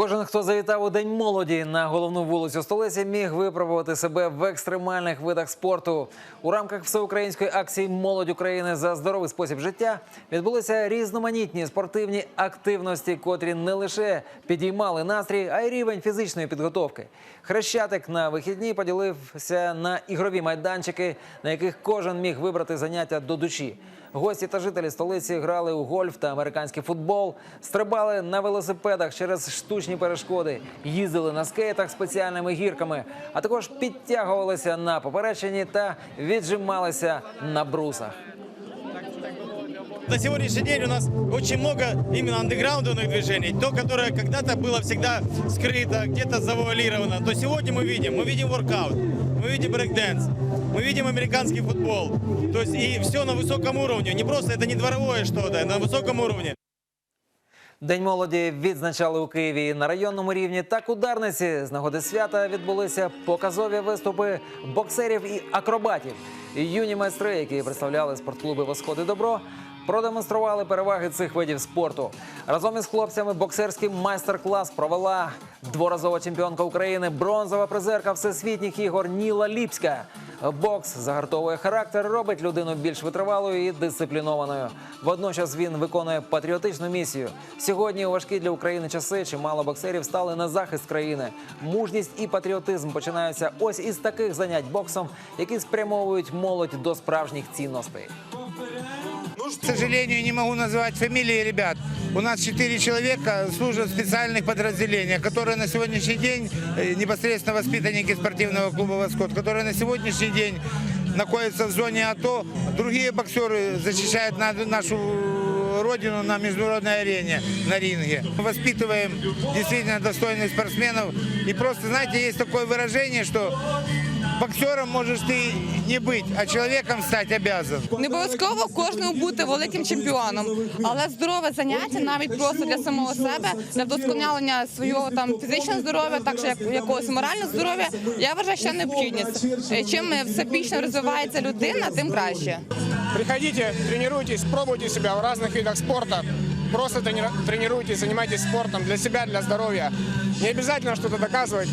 Кожен, хто завітав у День молоді на головну вулицю столиці, міг випробувати себе в екстремальних видах спорту. У рамках всеукраїнської акції Молодь України за здоровий спосіб життя відбулися різноманітні спортивні активності, котрі не лише підіймали настрій, а й рівень фізичної підготовки. Хрещатик на вихідні поділився на ігрові майданчики, на яких кожен міг вибрати заняття до душі. Гості та жителі столиці грали у гольф та американський футбол, стрибали на велосипедах через штучні перешкоди, їздили на скейтах спеціальними гірками, а також підтягувалися на поперечині та віджималися на брусах. На сегодняшний день у нас очень много именно андеграундных движений. То, которое когда-то было всегда скрыто, где-то завуалировано. То сегодня мы видим, мы видим воркаут, мы видим брейкденс, мы видим американский футбол. То есть и все на высоком уровне. Не просто это не дворовое что-то, это на высоком уровне. День молоді відзначали у Києві на районному рівні. Так у Дарниці з нагоди свята відбулися показові виступи боксерів і акробатів. Юні майстри, які представляли спортклуби «Восход» і добро, продемонстрували переваги цих видів спорту. Разом із хлопцями боксерський майстер-клас провела дворазова чемпіонка України, бронзова призерка всесвітніх ігор Ніла Ліпська. Бокс загартовує характер, робить людину більш витривалою і дисциплінованою. Водночас він виконує патріотичну місію. Сьогодні важкі для України часи чимало боксерів стали на захист країни. Мужність і патріотизм починаються ось із таких занять боксом, які спрямовують молодь до справжніх цінностей. К сожалению, не могу назвать фамилии ребят. У нас четыре человека служат в специальных подразделениях, которые на сегодняшний день э, непосредственно воспитанники спортивного клуба «Восход», которые на сегодняшний день находятся в зоне АТО. Другие боксеры защищают на- нашу родину на международной арене, на ринге. Мы Воспитываем действительно достойных спортсменов. И просто, знаете, есть такое выражение, что боксером можешь ты не быть, а человеком стать обязан. Не обов'язково кожному бути великим чемпіоном, але здорове заняття навіть просто для самого себе, для вдосконалення свого там фізичного здоров'я, також як якогось морального здоров'я. Я вважаю, що необхідність. Е, Чим всебічно розвивається людина, тим краще. Приходите, тренируйтесь, пробуйте себя в разных видах спорта. Просто трени- тренируйтесь, занимайтесь спортом для себя, для здоровья. Не обязательно что-то доказывать.